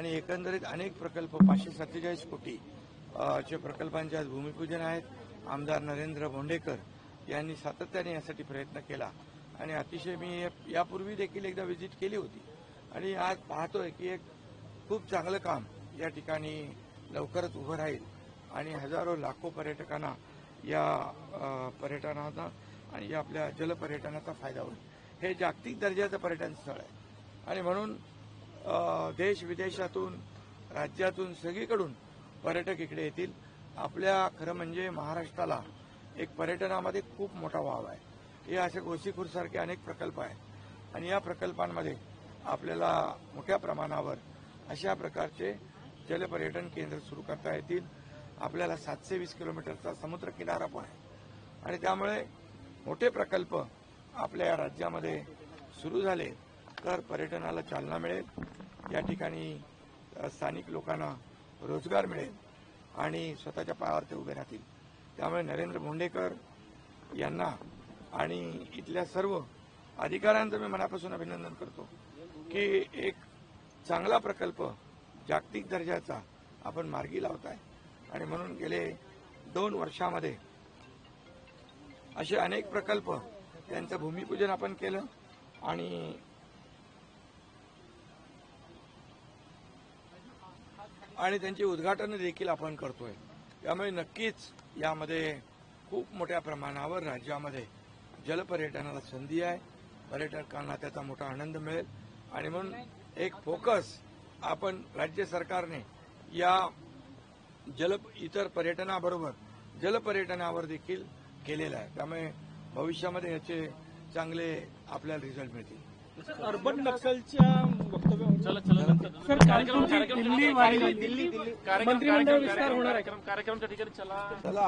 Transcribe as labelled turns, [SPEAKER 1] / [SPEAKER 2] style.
[SPEAKER 1] आणि एकंदरीत अनेक प्रकल्प पाचशे सत्तेचाळीस कोटी चे प्रकल्पांचे आज भूमिपूजन आहेत. आमदार नरेंद्र भोंडेकर यांनी सातत्याने यासाठी प्रयत्न केला. आणि अतिशय मी यापूर्वी देखील एकदा व्हिजिट केली होती. आणि आज पाहतोय की एक खूप चांगलं काम या ठिकाणी लवकरच उभं राहील. आणि हजारो लाखो पर्यटकांना या पर्यटनाचा आणि या आपल्या जलपर्यटनाचा फायदा होईल. हे जागतिक दर्जाचं पर्यटन स्थळ आहे. आणि म्हणून देश विदेशातून राज्यातून सगळीकडून पर्यटक इकडे येतील. आपल्या खरं म्हणजे महाराष्ट्राला एक पर्यटनामध्ये खूप मोठा वाव आहे. हे असे गोसीखुरसारखे अनेक प्रकल्प आहेत. आणि या प्रकल्पांमध्ये आपल्याला मोठ्या प्रमाणावर अशा प्रकारचे जलपर्यटन केंद्र सुरू करता येतील. आपल्याला सातशे वीस किलोमीटरचा समुद्र किनारा पण आहे. आणि त्यामुळे मोठे प्रकल्प आपल्या या राज्यामध्ये सुरू झाले तर पर्यटनाला चालना मिळेल. या ठिकाणी स्थानिक लोकांना रोजगार मिळेल आणि स्वतःच्या पायावर ते उभे राहतील. त्यामुळे नरेंद्र भोंडेकर यांना आणि इथल्या सर्व अधिकाऱ्यांचं मी मनापासून अभिनंदन करतो की एक चांगला प्रकल्प जागतिक दर्जाचा आपण मार्गी लावताय. आणि म्हणून गेले दोन वर्षामध्ये असे अनेक प्रकल्प त्यांचं भूमिपूजन आपण केलं आणि आणि त्यांची उद्घाटन देखील आपण करतोय. त्यामुळे नक्कीच यामध्ये खूप मोठ्या प्रमाणावर राज्यामध्ये जलपर्यटनाला संधी आहे. पर्यटकांना त्याचा मोठा आनंद मिळेल. आणि म्हणून एक फोकस आपण राज्य सरकारने या जल इतर पर्यटनाबरोबर जलपर्यटनावर देखील केलेला आहे. त्यामुळे भविष्यामध्ये याचे चांगले आपल्याला रिझल्ट मिळतील.
[SPEAKER 2] अर्बन नक्षलच्या वक्तव्यावर सर कार्यक्रम दिल्ली वारी दिल्ली दिल्ली मंत्रिमंडळ विस्तार होणार आहे?
[SPEAKER 3] कार्यक्रमच्या ठिकाणी चला.
[SPEAKER 1] चला